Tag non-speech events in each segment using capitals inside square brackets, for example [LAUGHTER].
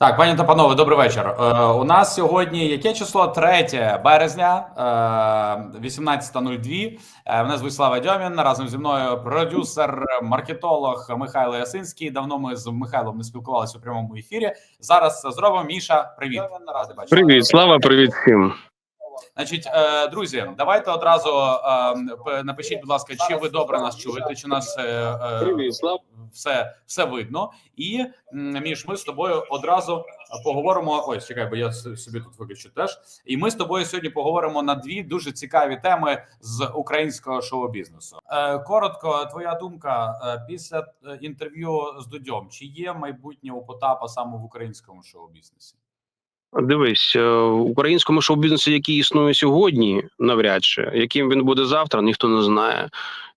Так, пані та панове, добрий вечір. Е, у нас сьогодні яке число? 3 березня, е, 18.02. Е, мене звуть Слава Дьомін. Разом зі мною продюсер, маркетолог Михайло Ясинський. Давно ми з Михайлом не спілкувалися у прямому ефірі. Зараз зробимо. Міша, привіт. Привіт, слава, привіт всім. Значить, е, друзі, давайте одразу е, напишіть, будь ласка, чи ви добре нас чуєте, чи нас е, все, все видно. І між ми з тобою одразу поговоримо. Ось чекай, бо я собі тут виключу теж. І ми з тобою сьогодні поговоримо на дві дуже цікаві теми з українського шоу-бізнесу. Коротко, твоя думка після інтерв'ю з Дудьом, чи є майбутнє у Потапа саме в українському шоу-бізнесі? Дивись, е, в українському шоу-бізнесі, який існує сьогодні, навряд чи яким він буде завтра, ніхто не знає.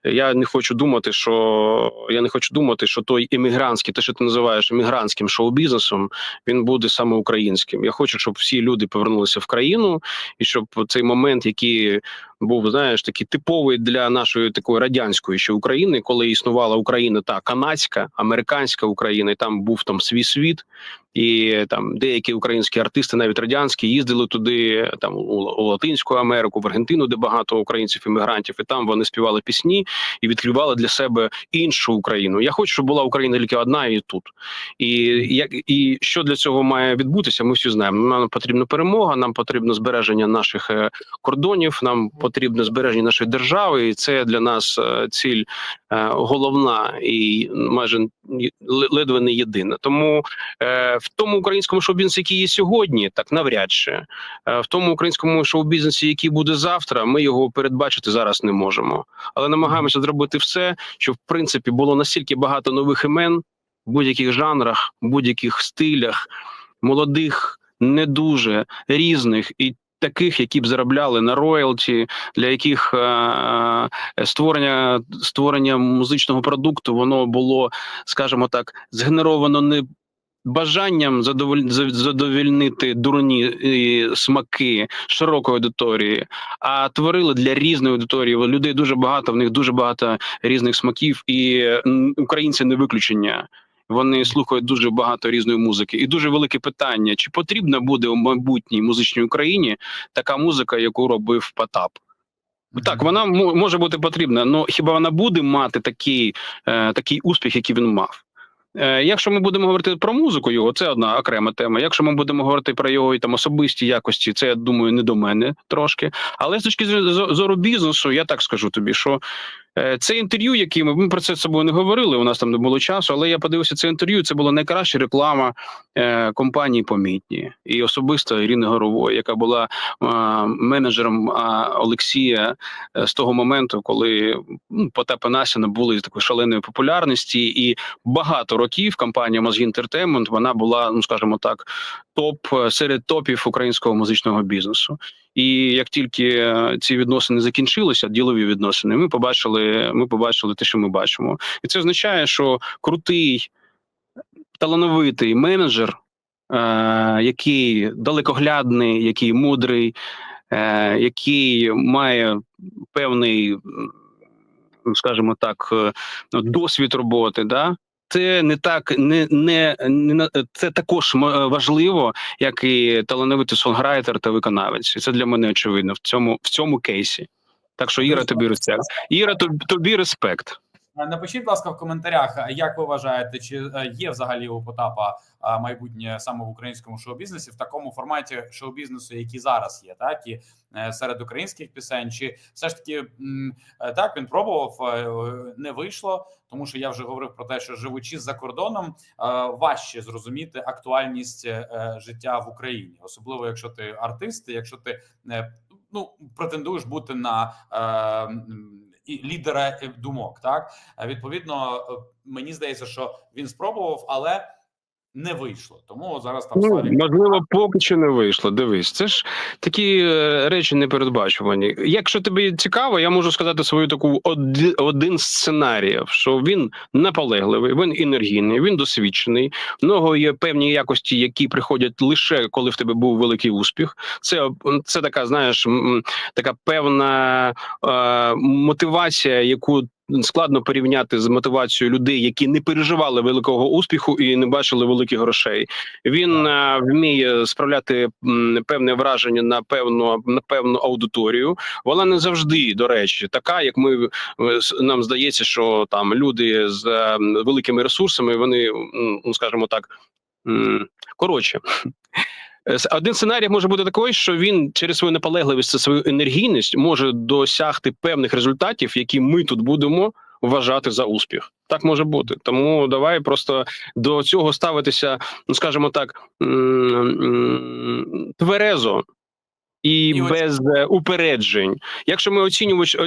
Я не хочу думати, що я не хочу думати, що той іммігрантський, те, що ти називаєш іммігрантським шоу-бізнесом, він буде саме українським. Я хочу, щоб всі люди повернулися в країну, і щоб цей момент, який був, знаєш, такий типовий для нашої такої радянської ще України, коли існувала Україна та канадська, американська Україна, і там був там свій світ, і там деякі українські артисти, навіть радянські, їздили туди, там у, Латинську Америку, в Аргентину, де багато українців іммігрантів, і там вони співали пісні і відкривали для себе іншу Україну. Я хочу, щоб була Україна тільки одна і тут. І як і що для цього має відбутися, ми всі знаємо. Нам потрібна перемога, нам потрібно збереження наших е, кордонів, нам потрібно збереження нашої держави, і це для нас е, ціль е, головна і майже ледве не єдина. Тому е, в тому українському шоу-бізнесі, який є сьогодні, так навряд чи Е, в тому українському шоу-бізнесі, який буде завтра, ми його передбачити зараз не можемо. Але намагаємося зробити все, щоб в принципі було настільки багато нових імен в будь-яких жанрах, в будь-яких стилях, молодих, не дуже різних і. Таких, які б заробляли на роялті, для яких е, е, створення створення музичного продукту воно було, скажімо так, згенеровано не бажанням задоволь... за- задовольнити дурні е, смаки широкої аудиторії, а творили для різної аудиторії. Людей дуже багато, в них дуже багато різних смаків, і українці не виключення. Вони слухають дуже багато різної музики, і дуже велике питання: чи потрібна буде у майбутній музичній Україні така музика, яку робив Потап? Так, вона може бути потрібна, але хіба вона буде мати такий, е, такий успіх, який він мав? Е, якщо ми будемо говорити про музику його, це одна окрема тема. Якщо ми будемо говорити про його там особисті якості, це я думаю не до мене трошки. Але з точки зору- бізнесу, я так скажу тобі, що це інтерв'ю, яке ми, ми про це з собою не говорили. У нас там не було часу, але я подивився це інтерв'ю. Це була найкраща реклама е, компанії помітні і особисто Ірини Горової, яка була е, менеджером е, Олексія е, з того моменту, коли ну, Потапа Насіна були такої шаленої популярності, і багато років компанія Мозгі Entertainment, вона була, ну скажімо так, топ е, серед топів українського музичного бізнесу. І як тільки е, ці відносини закінчилися, ділові відносини, ми побачили, ми побачили те, що ми бачимо, і це означає, що крутий, талановитий менеджер, е, який далекоглядний, який мудрий, е, який має певний, скажімо так, досвід роботи, да. Це не так, не не, не це також важливо, як і талановитий сонграйтер та виконавець. І це для мене очевидно в цьому в цьому кейсі. Так що Іра, тобі респект. Іра, тобі респект. Е, Напишіть, будь ласка, в коментарях, е, як ви вважаєте, чи е, є взагалі у Потапа майбутнє саме в українському шоу-бізнесі в такому форматі шоу-бізнесу, який зараз є, так і серед українських пісень, чи все ж таки так він пробував, не вийшло, тому що я вже говорив про те, що живучи за кордоном, важче зрозуміти актуальність життя в Україні, особливо якщо ти артист, якщо ти ну претендуєш бути на і лідера е, думок, так? Е, Відповідно, е, мені здається, що він спробував, але не вийшло. Тому зараз там Ну, можливо, поки що не вийшло. Дивись, це ж такі е, речі непередбачувані. Якщо тобі цікаво, я можу сказати свою таку оди- один з сценаріїв, що він наполегливий, він енергійний, він досвідчений. В нього є певні якості, які приходять лише коли в тебе був великий успіх. Це це така, знаєш, така певна е, мотивація, яку складно порівняти з мотивацією людей, які не переживали великого успіху і не бачили великих грошей. Він е, вміє справляти певне враження на певну на певну аудиторію. Вона не завжди, до речі, така, як ми нам здається, що там люди з е, великими ресурсами, вони ну скажімо так. Коротше, один сценарій може бути такий, що він через свою наполегливість та свою енергійність може досягти певних результатів, які ми тут будемо вважати за успіх. Так може бути. Тому давай просто до цього ставитися, ну скажімо так, тверезо. І, І без е, упереджень. Якщо ми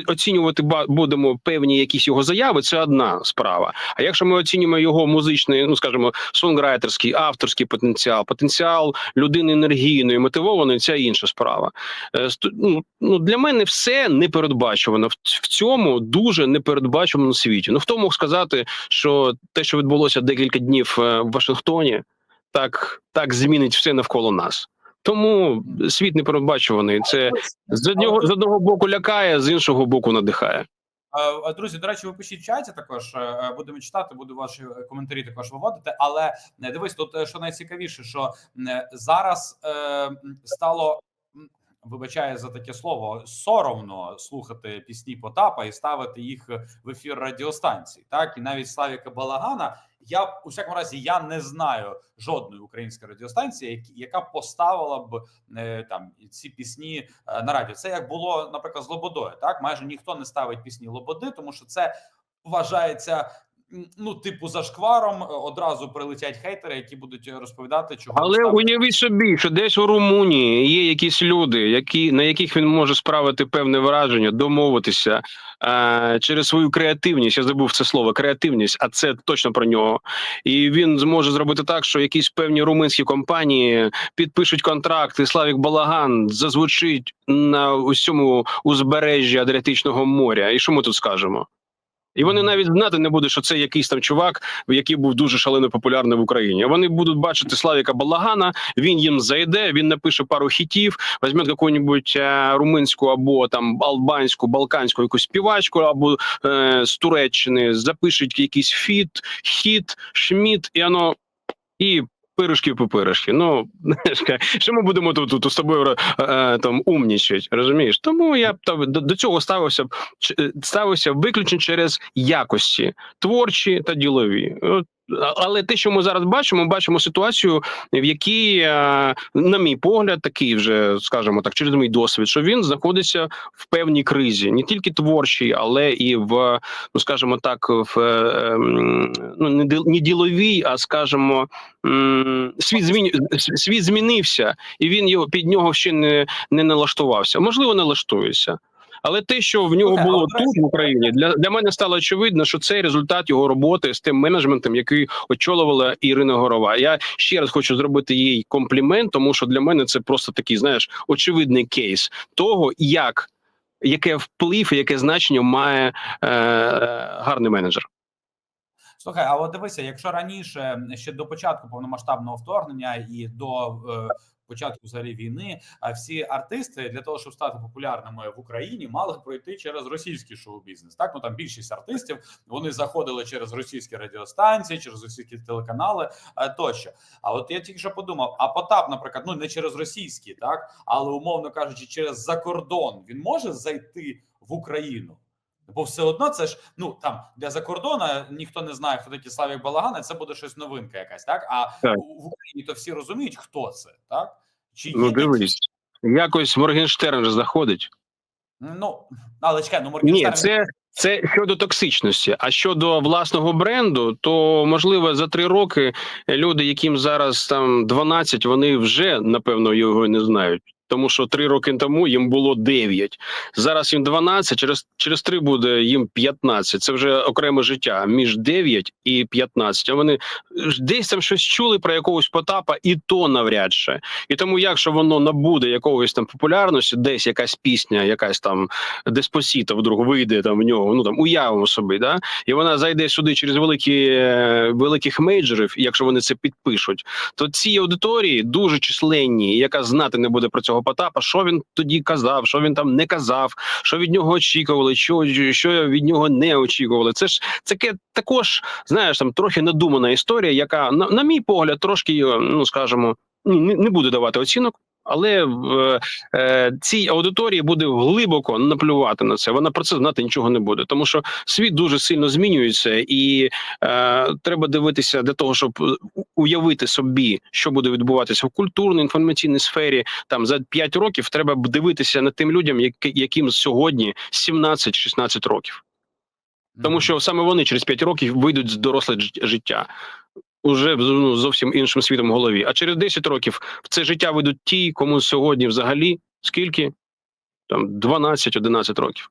оцінювати ба- будемо певні якісь його заяви, це одна справа. А якщо ми оцінюємо його музичний, ну скажімо, сонграйтерський, авторський потенціал, потенціал людини енергійної, мотивованої, це інша справа. Е, Ну, ну для мене все непередбачувано. В, в цьому дуже непередбачуваному світі. Ну хто мог сказати, що те, що відбулося декілька днів е, в Вашингтоні, так, так змінить все навколо нас. Тому світ непередбачуваний. Це з одного з одного боку лякає, з іншого боку надихає. Е, Друзі, до речі, ви пишіть в чаті також. е, Будемо читати, буду ваші е, коментарі також виводити. Але е, дивись, тут е, що найцікавіше, що е, зараз е, стало. м, Вибачаю за таке слово соромно слухати пісні Потапа і ставити їх в ефір радіостанцій. Так і навіть Славіка Балагана. Я у всякому разі я не знаю жодної української радіостанції, яка поставила б е, там ці пісні е, на радіо. Це як було, наприклад, з Лободою. Так майже ніхто не ставить пісні Лободи, тому що це вважається. Ну, типу, зашкваром е, одразу прилетять хейтери, які будуть розповідати, чого Але ставити. уявіть собі, що десь у Румунії є якісь люди, які на яких він може справити певне враження, домовитися е, через свою креативність. Я забув це слово креативність, а це точно про нього. І він зможе зробити так, що якісь певні румунські компанії підпишуть контракт, і Славік Балаган зазвучить на усьому узбережжі Адріатичного моря. І що ми тут скажемо? І вони навіть знати не будуть, що це якийсь там чувак, який був дуже шалено популярний в Україні. Вони будуть бачити Славіка Балагана. Він їм зайде. Він напише пару хітів, візьме яку-небудь е, румунську або там албанську, балканську якусь співачку, або е, з Туреччини, запишуть якийсь фіт, хіт, шміт, і воно і. Пирожки по пирожки. Ну [LAUGHS] що ми будемо тут, тут з тобою е, там умнічать, розумієш? Тому я б до, до цього ставився б е, ставився виключно через якості творчі та ділові. От, але те, що ми зараз бачимо, бачимо ситуацію, в якій, е, на мій погляд, такий вже скажімо так, через мій досвід, що він знаходиться в певній кризі, не тільки творчій, але і в ну скажімо так, в е, ем, ну не діловій, а скажімо, світ змін світ змінився, і він його під нього ще не, не налаштувався. Можливо, налаштується. Але те, що в нього було але, тут в Україні, для, для мене стало очевидно, що це результат його роботи з тим менеджментом, який очолювала Ірина Горова. Я ще раз хочу зробити їй комплімент, тому що для мене це просто такий, знаєш, очевидний кейс того, як яке вплив і яке значення має е, гарний менеджер. Слухай, а от дивися, якщо раніше ще до початку повномасштабного вторгнення і до е, початку взагалі війни, а всі артисти для того, щоб стати популярними в Україні, мали пройти через російський шоу-бізнес. Так, ну там більшість артистів вони заходили через російські радіостанції, через російські телеканали е, тощо. А от я тільки що подумав: а Потап, наприклад, ну не через російські, так але умовно кажучи, через закордон він може зайти в Україну. Бо все одно це ж ну там для закордона ніхто не знає, хто такі Славік Балаган, і це буде щось новинка якась, так? А Так. в Україні то всі розуміють, хто це, так? Чи Ну дивись, якось Моргенштерн же заходить. Ну але чекай, ну Ні, це, це щодо токсичності. А щодо власного бренду, то можливо за три роки люди, яким зараз там 12, вони вже напевно його не знають. Тому що три роки тому їм було 9. Зараз їм 12, через, через 3 буде їм 15. Це вже окреме життя між 9 і 15. А вони ж десь там щось чули про якогось Потапа, і то навряд чи. І тому, якщо воно набуде якогось там популярності, десь якась пісня, якась там Деспосіта вдруг вийде там в нього. Ну там уявимо собі, да, і вона зайде сюди через великі е, великих мейджорів, і якщо вони це підпишуть, то цій аудиторії дуже численні, яка знати не буде про цього цього Потапа, що він тоді казав, що він там не казав, що від нього очікували, що, що від нього не очікували. Це ж таке також, знаєш, там трохи надумана історія, яка на, на мій погляд, трошки, ну скажімо, не, не буде давати оцінок. Але в е, цій аудиторії буде глибоко наплювати на це. Вона про це знати нічого не буде, тому що світ дуже сильно змінюється, і е, треба дивитися для того, щоб уявити собі, що буде відбуватися в культурній інформаційній сфері. Там за 5 років треба дивитися над тим людям, яким сьогодні 17-16 років. Тому що саме вони через 5 років вийдуть з доросле життя. Уже ну, зовсім іншим світом в голові. А через 10 років в це життя ведуть ті, кому сьогодні взагалі скільки? Там 12-11 років.